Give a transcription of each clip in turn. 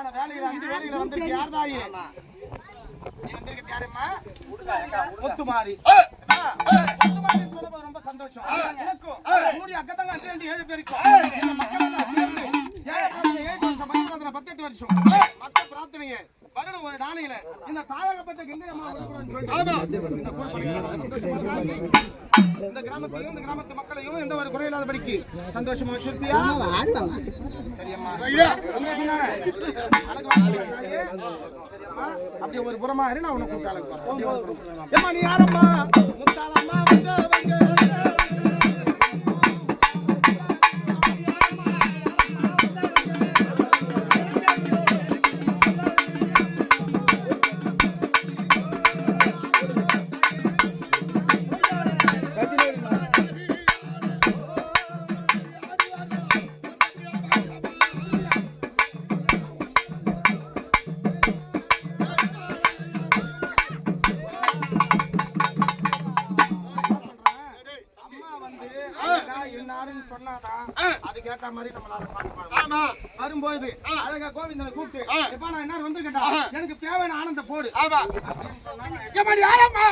வகையான வேலைகள் அஞ்சு வேலைகள் வந்திருக்கு யார் தாயி? நீ வந்திருக்கிறது யாரும்மா முத்துமாரி. சொல்லும்போது ரொம்ப சந்தோஷம். எனக்கும் மூடி அக்கத்தங்க அஞ்சு ரெண்டு ஏழு பேருக்கும் மக்கள் ஏழை வருஷம் பத்தெட்டு வருஷம். மத்த பிரார்த்தனையை வருடம் ஒரு நாளையில. இந்த தாயகப்பட்ட கங்கை அம்மா இந்த கிராமத்தையும் இந்த கிராமத்து மக்களையும் எந்த ஒரு குறையில்லாதபடிக்கு சந்தோஷமா வச்சிருப்பியா? சரியம்மா. சந்தோஷம் அப்படியே ஒரு புறமா நான் உனக்கு. ஏம்மா நீ யாரம்மா? முத்தாளம்மா வந்தவங்க சொன்னாதான் அதுக்கேத்த மாதிரி நம்மளால பாட்டு வரும்போது அழகா கோவிந்தனை கூப்பிட்டு எப்பா நான் என்ன வந்திருக்கேன்டா? எனக்கு தேவையான ஆனந்த போடு. எப்படி ஆரம்பா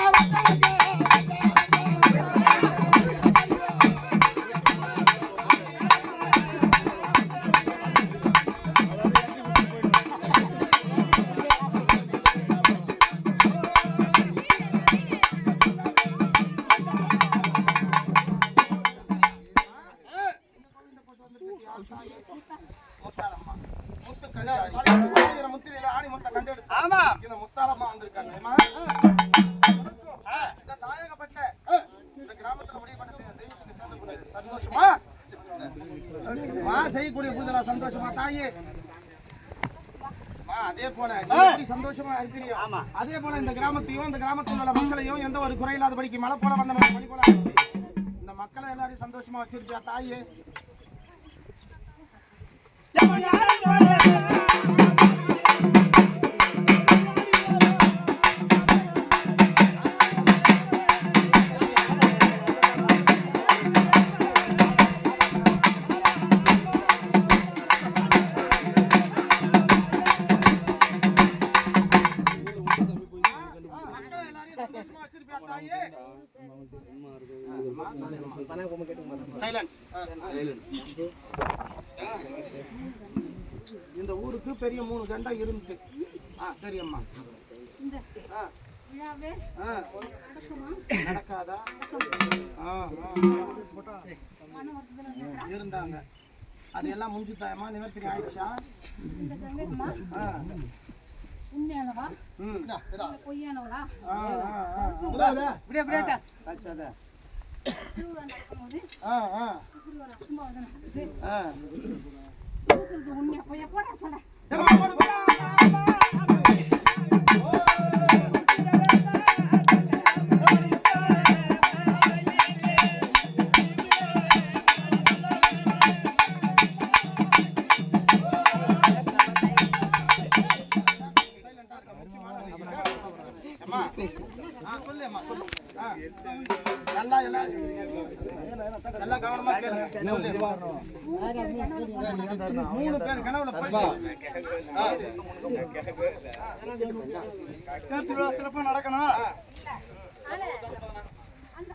செய்யக்கூடிய பூஜை சந்தோஷமா? தாயே. அதே போல. சந்தோஷமா இருக்கிறியோ ஆமா. அதே போல இந்த கிராமத்தையும் இந்த கிராமத்தில் உள்ள மக்களையும் எந்த ஒரு குறையில்லாதபடிக்கு மழை போல வந்த மழை போல. இந்த மக்களை எல்லாரையும் சந்தோஷமா வச்சிருக்கியா தாயே? இந்த ஊருக்கு பெரிய மூணு கண்டம் இருந்து சரி அம்மா. நடக்காதா. இருந்தாங்க. அது எல்லாம் முடிஞ்சு தாயம்மா நிவர்த்தி ஆயிடுச்சா? உண்மையானவா? பொய்யானவளா? உண்மையா பொய்யா? போட சொல்ல அம்மா, ஆ, சொல்லு அம்மா, சொல்லு. ஆ. நல்லா எல்லாம் நல்லா கவனமா கேளு. சொல்லு. மூணு பேர் கனவுல போய் திருவிழா சிறப்பா நடக்கணும் அந்த ஆ, வேப்பில கூப்பிட்டு ஆ.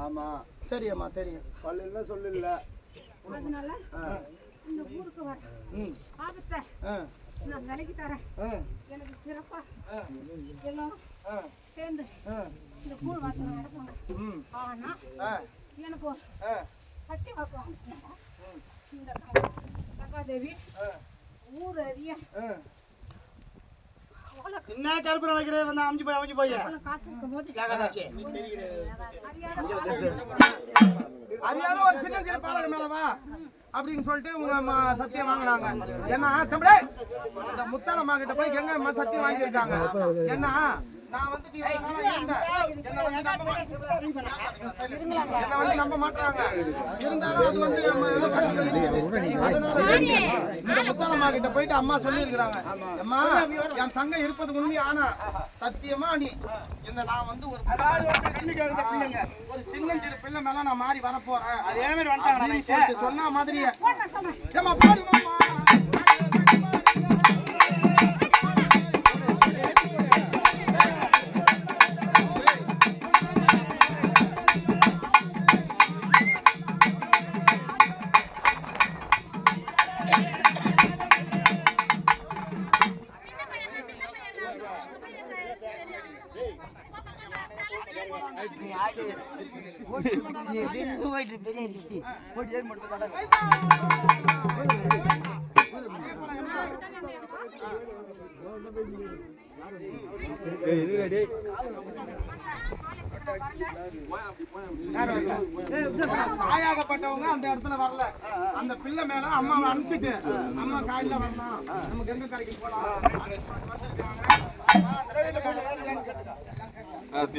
ஆமா. தெரியும்மா தெரியும். பல்லுல சொல்லல அதனால ஆ, இந்த ஊருக்கு வர ம், ஆபத்தை ஆ, நான் விலைக்கு தரேன். ஆ, எனக்கு சிறப்பா ஆ, சேர்ந்து இந்த கூழ் வாசனை நடப்பாங்க ம், ஆனா எனக்கு ஒரு ஆ, கட்டி வாக்குவாங்க ம், இந்த சகாதேவி ஆ, ஊர் அறிய ஆ. அவ்வளோ என்ன கருப்புறம் வைக்கிறே? வந்து அமைஞ்சு போய் அமைஞ்சு போய். அவ்வளோ காத்திருக்கும் போது? ஏகாதாசி அறியாத ஒரு சின்ன சிறு பாலக மேல வா அப்படின்னு சொல்லிட்டு உங்க சத்தியம் வாங்கினாங்க. ஏன்னா தம்பி முத்தாளம்மா கிட்ட போய் எங்க அம்மா சத்தியம் வாங்கியிருக்காங்க? ஏன்னா நான் வந்து. என்னை வந்து நம்ப மாட்டாங்க. இருந்தாலும் அது வந்து இந்த முத்தாளம்மா கிட்ட போயிட்டு அம்மா சொல்லியிருக்கிறாங்க. அம்மா என் தங்க இருப்பது உண்மை ஆனா சத்தியமா நீ இந்த நான் வந்து ஒரு ஒரு சின்னஞ்சிறு பிள்ளை மேல நான் மாறி வர போறேன் அதே மாதிரி வந்துட்டாங்க சொன்ன மாதிரியே. ஏம்மா, போடி தாயாகப்பட்டவங்க அந்த இடத்துல வரல. அந்த பிள்ளை மேல அம்மாவை அனுப்பிச்சுட்டு அம்மா காலையில வரலாம். நம்ம கங்கை கரைக்கு போலாம்.